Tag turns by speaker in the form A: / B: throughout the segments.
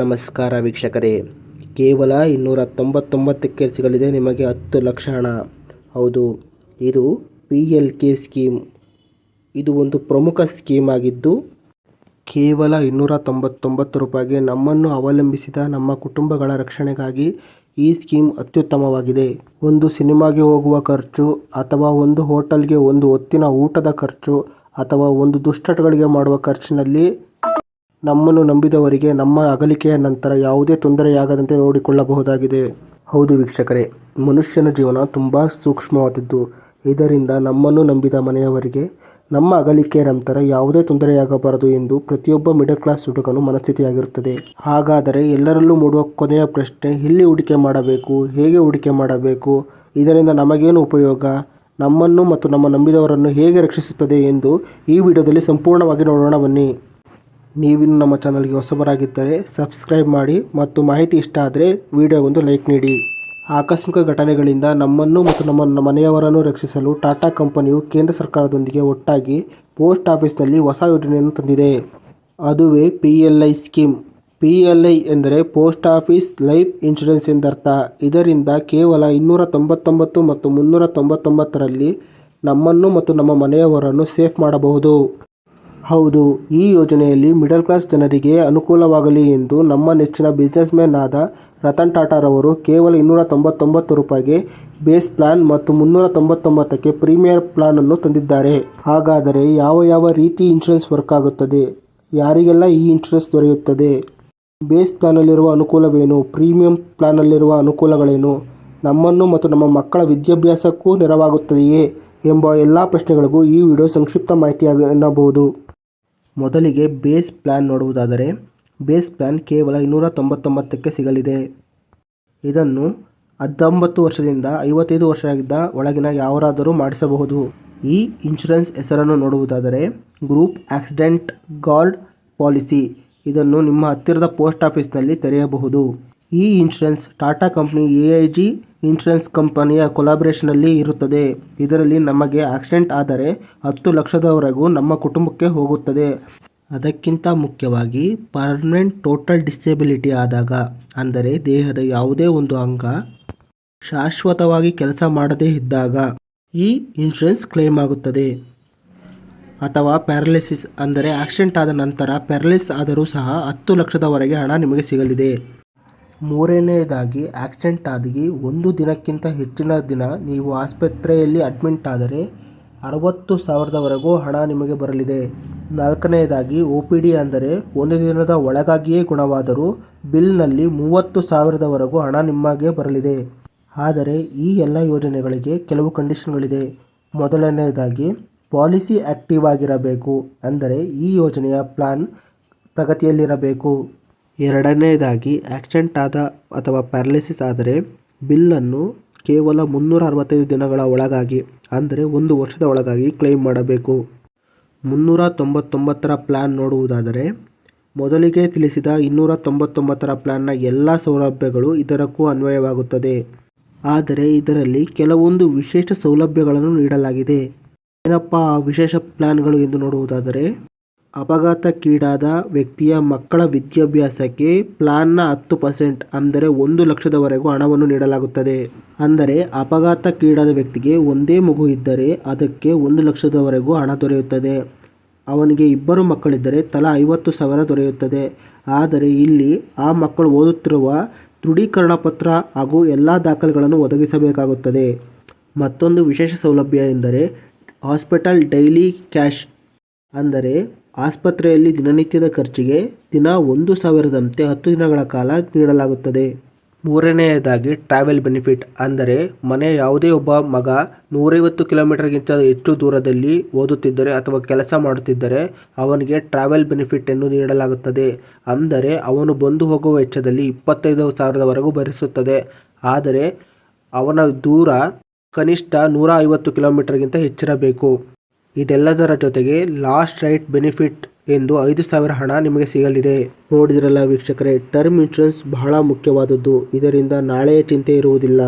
A: ನಮಸ್ಕಾರ ವೀಕ್ಷಕರೇ. ಕೇವಲ ಇನ್ನೂರ ತೊಂಬತ್ತೊಂಬತ್ತಕ್ಕೆ ಸಿಗಲಿದೆ ನಿಮಗೆ ಹತ್ತು ಲಕ್ಷ ಹಣ. ಹೌದು, ಇದು ಪಿ ಎಲ್ ಕೆ ಸ್ಕೀಮ್ ಇದು ಒಂದು ಪ್ರಮುಖ ಸ್ಕೀಮ್ ಆಗಿದ್ದು, ಕೇವಲ ಇನ್ನೂರ ತೊಂಬತ್ತೊಂಬತ್ತು ರೂಪಾಯಿಗೆ ನಮ್ಮನ್ನು ಅವಲಂಬಿಸಿದ ನಮ್ಮ ಕುಟುಂಬಗಳ ರಕ್ಷಣೆಗಾಗಿ ಈ ಸ್ಕೀಮ್ ಅತ್ಯುತ್ತಮವಾಗಿದೆ. ಒಂದು ಸಿನಿಮಾಗೆ ಹೋಗುವ ಖರ್ಚು ಅಥವಾ ಒಂದು ಹೋಟೆಲ್ಗೆ ಒಂದು ಹೊತ್ತಿನ ಊಟದ ಖರ್ಚು ಅಥವಾ ಒಂದು ದುಷ್ಟಟಗಳಿಗೆ ಮಾಡುವ ಖರ್ಚಿನಲ್ಲಿ ನಮ್ಮನ್ನು ನಂಬಿದವರಿಗೆ ನಮ್ಮ ಅಗಲಿಕೆಯ ನಂತರ ಯಾವುದೇ ತೊಂದರೆಯಾಗದಂತೆ ನೋಡಿಕೊಳ್ಳಬಹುದಾಗಿದೆ. ಹೌದು ವೀಕ್ಷಕರೇ, ಮನುಷ್ಯನ ಜೀವನ ತುಂಬ ಸೂಕ್ಷ್ಮವಾದದ್ದು. ಇದರಿಂದ ನಮ್ಮನ್ನು ನಂಬಿದ ಮನೆಯವರಿಗೆ, ನಮ್ಮ ಅಗಲಿಕೆಯ ನಂತರ ಯಾವುದೇ ತೊಂದರೆಯಾಗಬಾರದು ಎಂದು ಪ್ರತಿಯೊಬ್ಬ ಮಿಡಲ್ ಕ್ಲಾಸ್ ಹುಡುಗನು ಮನಸ್ಥಿತಿಯಾಗಿರುತ್ತದೆ. ಹಾಗಾದರೆ ಎಲ್ಲರಲ್ಲೂ ಮೂಡುವ ಕೊನೆಯ ಪ್ರಶ್ನೆ, ಇಲ್ಲಿ ಹೂಡಿಕೆ ಮಾಡಬೇಕು, ಹೇಗೆ ಹೂಡಿಕೆ ಮಾಡಬೇಕು, ಇದರಿಂದ ನಮಗೇನು ಉಪಯೋಗ? ನಮ್ಮನ್ನು ಮತ್ತು ನಮ್ಮ ನಂಬಿದವರನ್ನು ಹೇಗೆ ರಕ್ಷಿಸುತ್ತದೆ ಎಂದು ಈ ವಿಡಿಯೋದಲ್ಲಿ ಸಂಪೂರ್ಣವಾಗಿ ನೋಡೋಣ ಬನ್ನಿ. ನೀವಿನ್ನು ನಮ್ಮ ಚಾನಲ್ಗೆ ಹೊಸಬರಾಗಿದ್ದರೆ ಸಬ್ಸ್ಕ್ರೈಬ್ ಮಾಡಿ ಮತ್ತು ಮಾಹಿತಿ ಇಷ್ಟ ಆದರೆ ವಿಡಿಯೋಗೊಂದು ಲೈಕ್ ನೀಡಿ. ಆಕಸ್ಮಿಕ ಘಟನೆಗಳಿಂದ ನಮ್ಮನ್ನು ಮತ್ತು ನಮ್ಮ ಮನೆಯವರನ್ನು ರಕ್ಷಿಸಲು ಟಾಟಾ ಕಂಪನಿಯು ಕೇಂದ್ರ ಸರ್ಕಾರದೊಂದಿಗೆ ಒಟ್ಟಾಗಿ ಪೋಸ್ಟ್ ಆಫೀಸ್ನಲ್ಲಿ ಹೊಸ ಯೋಜನೆಯನ್ನು ತಂದಿದೆ. ಅದುವೇ P L I scheme. P L I ಎಂದರೆ ಪೋಸ್ಟ್ ಆಫೀಸ್ ಲೈಫ್ ಇನ್ಶೂರೆನ್ಸ್ ಎಂದರ್ಥ. ಇದರಿಂದ ಕೇವಲ ಇನ್ನೂರ ತೊಂಬತ್ತೊಂಬತ್ತು ಮತ್ತು ಮುನ್ನೂರ ತೊಂಬತ್ತೊಂಬತ್ತರಲ್ಲಿ ನಮ್ಮನ್ನು ಮತ್ತು ನಮ್ಮ ಮನೆಯವರನ್ನು ಸೇಫ್ ಮಾಡಬಹುದು. ಹೌದು, ಈ ಯೋಜನೆಯಲ್ಲಿ ಮಿಡಲ್ ಕ್ಲಾಸ್ ಜನರಿಗೆ ಅನುಕೂಲವಾಗಲಿ ಎಂದು ನಮ್ಮ ನೆಚ್ಚಿನ ಬಿಸ್ನೆಸ್ ಮ್ಯಾನ್ ಆದ ರತನ್ ಟಾಟಾರವರು ಕೇವಲ ಇನ್ನೂರ ತೊಂಬತ್ತೊಂಬತ್ತು ರೂಪಾಯಿಗೆ ಬೇಸ್ ಪ್ಲಾನ್ ಮತ್ತು ಮುನ್ನೂರ ತೊಂಬತ್ತೊಂಬತ್ತಕ್ಕೆ ಪ್ರೀಮಿಯರ್ ಪ್ಲಾನ್ ಅನ್ನು ತಂದಿದ್ದಾರೆ. ಹಾಗಾದರೆ ಯಾವ ಯಾವ ರೀತಿ ಇನ್ಶೂರೆನ್ಸ್ ವರ್ಕ್ ಆಗುತ್ತದೆ? ಯಾರಿಗೆಲ್ಲ ಈ ಇನ್ಶೂರೆನ್ಸ್ ದೊರೆಯುತ್ತದೆ? ಬೇಸ್ ಪ್ಲಾನಲ್ಲಿರುವ ಅನುಕೂಲವೇನು? ಪ್ರೀಮಿಯಂ ಪ್ಲಾನಲ್ಲಿರುವ ಅನುಕೂಲಗಳೇನು? ನಮ್ಮನ್ನು ಮತ್ತು ನಮ್ಮ ಮಕ್ಕಳ ವಿದ್ಯಾಭ್ಯಾಸಕ್ಕೂ ನೆರವಾಗುತ್ತದೆಯೇ ಎಂಬ ಎಲ್ಲ ಪ್ರಶ್ನೆಗಳಿಗೂ ಈ ವಿಡಿಯೋ ಸಂಕ್ಷಿಪ್ತ ಮಾಹಿತಿ ಎನ್ನಬಹುದು. ಮೊದಲಿಗೆ ಬೇಸ್ ಪ್ಲ್ಯಾನ್ ನೋಡುವುದಾದರೆ, ಬೇಸ್ ಪ್ಲ್ಯಾನ್ ಕೇವಲ ಇನ್ನೂರ ತೊಂಬತ್ತೊಂಬತ್ತಕ್ಕೆ ಸಿಗಲಿದೆ. ಇದನ್ನು ಹತ್ತೊಂಬತ್ತು ವರ್ಷದಿಂದ ಐವತ್ತೈದು ವರ್ಷದ ಒಳಗಿನ ಯಾರಾದರೂ ಮಾಡಿಸಬಹುದು. ಈ ಇನ್ಶೂರೆನ್ಸ್ ಹೆಸರನ್ನು ನೋಡುವುದಾದರೆ, ಗ್ರೂಪ್ ಆಕ್ಸಿಡೆಂಟ್ ಗಾರ್ಡ್ ಪಾಲಿಸಿ. ಇದನ್ನು ನಿಮ್ಮ ಹತ್ತಿರದ ಪೋಸ್ಟ್ ಆಫೀಸ್ನಲ್ಲಿ ತೆರೆಯಬಹುದು. ಈ insurance Tata company A I G insurance ಕಂಪನಿಯ ಕೊಲಾಬ್ರೇಷನಲ್ಲಿ ಇರುತ್ತದೆ. ಇದರಲ್ಲಿ ನಮಗೆ ಆಕ್ಸಿಡೆಂಟ್ ಆದರೆ ಹತ್ತು ಲಕ್ಷದವರೆಗೂ ನಮ್ಮ ಕುಟುಂಬಕ್ಕೆ ಹೋಗುತ್ತದೆ. ಅದಕ್ಕಿಂತ ಮುಖ್ಯವಾಗಿ ಪರ್ಮನೆಂಟ್ ಟೋಟಲ್ ಡಿಸೇಬಿಲಿಟಿ ಆದಾಗ, ಅಂದರೆ ದೇಹದ ಯಾವುದೇ ಒಂದು ಅಂಗ ಶಾಶ್ವತವಾಗಿ ಕೆಲಸ ಮಾಡದೇ ಇದ್ದಾಗ ಈ ಇನ್ಶೂರೆನ್ಸ್ ಕ್ಲೇಮ್ ಆಗುತ್ತದೆ. ಅಥವಾ ಪ್ಯಾರಲಿಸಿಸ್ ಅಂದರೆ ಆಕ್ಸಿಡೆಂಟ್ ಆದ ನಂತರ ಪ್ಯಾರಲಿಸ್ ಆದರೂ ಸಹ ಹತ್ತು ಲಕ್ಷದವರೆಗೆ ಹಣ ನಿಮಗೆ ಸಿಗಲಿದೆ. ಮೂರನೆಯದಾಗಿ ಆಕ್ಸಿಡೆಂಟ್ ಆಗಿ ಒಂದು ದಿನಕ್ಕಿಂತ ಹೆಚ್ಚಿನ ದಿನ ನೀವು ಆಸ್ಪತ್ರೆಯಲ್ಲಿ ಅಡ್ಮಿಂಟ್ ಆದರೆ ಅರವತ್ತು ಸಾವಿರದವರೆಗೂ ಹಣ ನಿಮಗೆ ಬರಲಿದೆ. ನಾಲ್ಕನೆಯದಾಗಿ ಒ ಪಿ ಡಿ ಅಂದರೆ ಒಂದು ದಿನದ ಒಳಗಾಗಿಯೇ ಗುಣವಾದರೂ ಬಿಲ್ನಲ್ಲಿ ಮೂವತ್ತು ಸಾವಿರದವರೆಗೂ ಹಣ ನಿಮಗೆ ಬರಲಿದೆ. ಆದರೆ ಈ ಎಲ್ಲ ಯೋಜನೆಗಳಿಗೆ ಕೆಲವು ಕಂಡೀಷನ್ಗಳಿದೆ. ಮೊದಲನೆಯದಾಗಿ ಪಾಲಿಸಿ ಆ್ಯಕ್ಟಿವ್ ಆಗಿರಬೇಕು ಅಂದರೆ ಈ ಯೋಜನೆಯ ಪ್ಲಾನ್ ಪ್ರಗತಿಯಲ್ಲಿರಬೇಕು. ಎರಡನೆಯದಾಗಿ ಆಕ್ಸಿಡೆಂಟ್ ಆದ ಅಥವಾ ಪ್ಯಾರಲಿಸಿಸ್ ಆದರೆ ಬಿಲ್ಲನ್ನು ಕೇವಲ ಮುನ್ನೂರ ಅರವತ್ತೈದು ದಿನಗಳ ಒಳಗಾಗಿ, ಅಂದರೆ ಒಂದು ವರ್ಷದ ಒಳಗಾಗಿ ಕ್ಲೈಮ್ ಮಾಡಬೇಕು. ಮುನ್ನೂರ ತೊಂಬತ್ತೊಂಬತ್ತರ ಪ್ಲ್ಯಾನ್ ನೋಡುವುದಾದರೆ, ಮೊದಲಿಗೆ ತಿಳಿಸಿದ ಇನ್ನೂರ ತೊಂಬತ್ತೊಂಬತ್ತರ ಪ್ಲ್ಯಾನ್ನ ಎಲ್ಲ ಸೌಲಭ್ಯಗಳು ಇದರಕ್ಕೂ ಅನ್ವಯವಾಗುತ್ತದೆ. ಆದರೆ ಇದರಲ್ಲಿ ಕೆಲವೊಂದು ವಿಶೇಷ ಸೌಲಭ್ಯಗಳನ್ನು ನೀಡಲಾಗಿದೆ. ಏನಪ್ಪ ಆ ವಿಶೇಷ ಪ್ಲ್ಯಾನ್ಗಳು ಎಂದು ನೋಡುವುದಾದರೆ ಅಪಘಾತಕ್ಕೀಡಾದ ವ್ಯಕ್ತಿಯ ಮಕ್ಕಳ ವಿದ್ಯಾಭ್ಯಾಸಕ್ಕೆ ಪ್ಲಾನ್ನ ಹತ್ತು ಪರ್ಸೆಂಟ್ ಅಂದರೆ ಒಂದು ಲಕ್ಷದವರೆಗೂ ಹಣವನ್ನು ನೀಡಲಾಗುತ್ತದೆ. ಅಂದರೆ ಅಪಘಾತಕ್ಕೀಡಾದ ವ್ಯಕ್ತಿಗೆ ಒಂದೇ ಮಗು ಇದ್ದರೆ ಅದಕ್ಕೆ ಒಂದು ಲಕ್ಷದವರೆಗೂ ಹಣ ದೊರೆಯುತ್ತದೆ. ಅವನಿಗೆ ಇಬ್ಬರು ಮಕ್ಕಳಿದ್ದರೆ ತಲಾ ಐವತ್ತು ಸಾವಿರ ದೊರೆಯುತ್ತದೆ. ಆದರೆ ಇಲ್ಲಿ ಆ ಮಕ್ಕಳು ಓದುತ್ತಿರುವ ದೃಢೀಕರಣ ಪತ್ರ ಹಾಗೂ ಎಲ್ಲ ದಾಖಲೆಗಳನ್ನು ಒದಗಿಸಬೇಕಾಗುತ್ತದೆ. ಮತ್ತೊಂದು ವಿಶೇಷ ಸೌಲಭ್ಯ ಎಂದರೆ ಹಾಸ್ಪಿಟಲ್ ಡೈಲಿ ಕ್ಯಾಶ್ ಅಂದರೆ ಆಸ್ಪತ್ರೆಯಲ್ಲಿ ದಿನನಿತ್ಯದ ಖರ್ಚಿಗೆ ದಿನ ಒಂದು ಸಾವಿರದಂತೆ ಹತ್ತು ದಿನಗಳ ಕಾಲ ನೀಡಲಾಗುತ್ತದೆ. ಮೂರನೆಯದಾಗಿ ಟ್ರಾವೆಲ್ ಬೆನಿಫಿಟ್ ಅಂದರೆ ಮನೆಯ ಯಾವುದೇ ಒಬ್ಬ ಮಗ ನೂರೈವತ್ತು ಕಿಲೋಮೀಟರ್ಗಿಂತ ಹೆಚ್ಚು ದೂರದಲ್ಲಿ ಓದುತ್ತಿದ್ದರೆ ಅಥವಾ ಕೆಲಸ ಮಾಡುತ್ತಿದ್ದರೆ ಅವನಿಗೆ ಟ್ರಾವೆಲ್ ಬೆನಿಫಿಟನ್ನು ನೀಡಲಾಗುತ್ತದೆ. ಅಂದರೆ ಅವನು ಬಂದು ಹೋಗುವ ವೆಚ್ಚದಲ್ಲಿ ಇಪ್ಪತ್ತೈದು ಸಾವಿರದವರೆಗೂ ಭರಿಸುತ್ತದೆ. ಆದರೆ ಅವನ ದೂರ ಕನಿಷ್ಠ ನೂರ ಐವತ್ತು ಕಿಲೋಮೀಟರ್ಗಿಂತ ಹೆಚ್ಚಿರಬೇಕು. ಇದೆಲ್ಲದರ ಜೊತೆಗೆ ಲಾಸ್ಟ್ ರೈಟ್ ಬೆನಿಫಿಟ್ ಎಂದು ಐದು ಸಾವಿರ ಹಣ ನಿಮಗೆ ಸಿಗಲಿದೆ. ನೋಡಿದ್ರಲ್ಲ ವೀಕ್ಷಕರೇ, ಟರ್ಮ್ ಇನ್ಶೂರೆನ್ಸ್ ಬಹಳ ಮುಖ್ಯವಾದದ್ದು. ಇದರಿಂದ ನಾಳೆಯ ಚಿಂತೆ ಇರುವುದಿಲ್ಲ.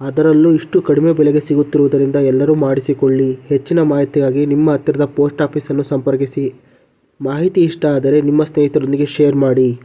A: ಅದರಲ್ಲೂ ಇಷ್ಟು ಕಡಿಮೆ ಬೆಲೆಗೆ ಸಿಗುತ್ತಿರುವುದರಿಂದ ಎಲ್ಲರೂ ಮಾಡಿಸಿಕೊಳ್ಳಿ. ಹೆಚ್ಚಿನ ಮಾಹಿತಿಗಾಗಿ ನಿಮ್ಮ ಹತ್ತಿರದ ಪೋಸ್ಟ್ ಆಫೀಸನ್ನು ಸಂಪರ್ಕಿಸಿ. ಮಾಹಿತಿ ಇಷ್ಟ ಆದರೆ ನಿಮ್ಮ ಸ್ನೇಹಿತರೊಂದಿಗೆ ಶೇರ್ ಮಾಡಿ.